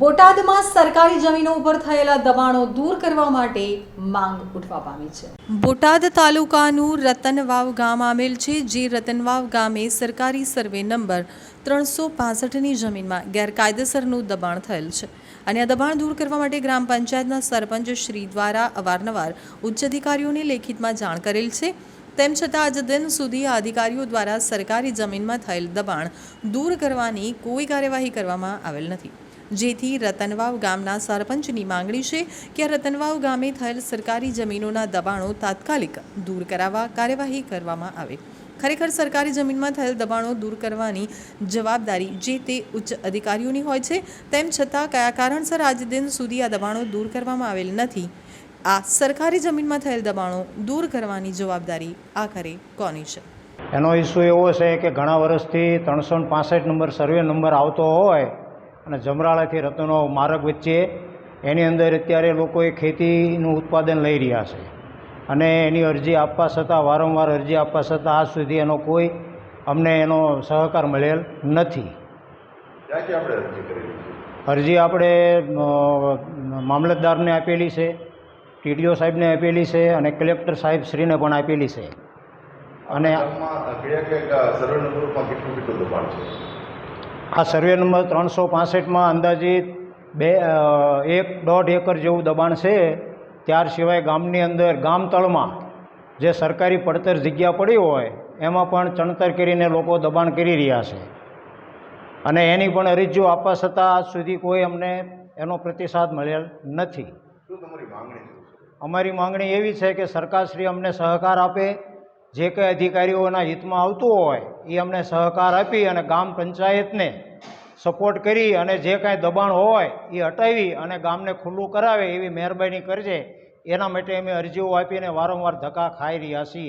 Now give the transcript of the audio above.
બોટાદમાં સરકારી જમીનો ઉપર થયેલા દબાણો દૂર કરવા માટે માંગ ઉઠવા પામી છે. બોટાદ તાલુકાનું રતનવાવ ગામ આવેલ છે, જે રતનવાવ ગામે સરકારી સર્વે નંબર ત્રણસો પાસઠની જમીનમાં ગેરકાયદેસરનું દબાણ થયેલ છે. અને આ દબાણ દૂર કરવા માટે ગ્રામ પંચાયતના સરપંચ શ્રી દ્વારા અવારનવાર ઉચ્ચ અધિકારીઓને લેખિતમાં જાણ કરેલ છે. તેમ છતાં આજ દિન સુધી આ અધિકારીઓ દ્વારા સરકારી જમીનમાં થયેલ દબાણ દૂર કરવાની કોઈ કાર્યવાહી કરવામાં આવેલ નથી. જેથી રતનવાવ ગામના સરપંચની માંગણી છે કે રતનવાવ ગામે થયેલ સરકારી જમીનોના દબાણો તાત્કાલિક દૂર કરાવવા કાર્યવાહી કરવામાં આવે. ખરેખર સરકારી જમીનમાં થયેલ દબાણો દૂર કરવાની જવાબદારી જે તે ઉચ્ચ અધિકારીઓની હોય છે, તેમ છતાં કયા કારણસર આજ દિન સુધી આ દબાણો દૂર કરવામાં આવેલ નથી? આ સરકારી જમીનમાં થયેલ દબાણો દૂર કરવાની જવાબદારી આખરે કોની છે? એનો ઇસ્યુ એવો છે કે ઘણા વર્ષથી ત્રણસો નંબર સર્વે નંબર આવતો હોય અને જમરાળાથી રતનો માર્ગ વચ્ચે એની અંદર અત્યારે લોકોએ ખેતીનું ઉત્પાદન લઈ રહ્યા છે. અને એની અરજી આપવા છતાં વારંવાર અરજી આપવા છતાં આજ સુધી એનો કોઈ અમને એનો સહકાર મળેલ નથી. અરજી આપણે મામલતદારને આપેલી છે ટીડીઓ સાહેબને આપેલી છે અને કલેક્ટર સાહેબ શ્રીને પણ આપેલી છે. અને આ સર્વે નંબર ત્રણસો પાસઠમાં અંદાજિત બે એક દોઢ એકર જેવું દબાણ છે. ત્યાર સિવાય ગામની અંદર ગામ તળમાં જે સરકારી પડતર જગ્યા પડી હોય એમાં પણ ચણતર કરીને લોકો દબાણ કરી રહ્યા છે. અને એની પણ અરજીઓ આપવા છતાં આજ સુધી કોઈ અમને એનો પ્રતિસાદ મળેલ નથી. શું તમારી માંગણી અમારી માંગણી એવી છે કે સરકારશ્રી અમને સહકાર આપે જે કંઈ અધિકારીઓના હિતમાં આવતું હોય, એ અમને સહકાર આપી અને ગામ પંચાયતને સપોર્ટ કરી અને જે કાંઈ દબાણ હોય, એ હટાવી અને ગામને ખુલ્લું કરાવે એવી મહેરબાની કરજે. એના માટે અમે અરજીઓ આપીને વારંવાર ધક્કા ખાઈ રહ્યા છીએ.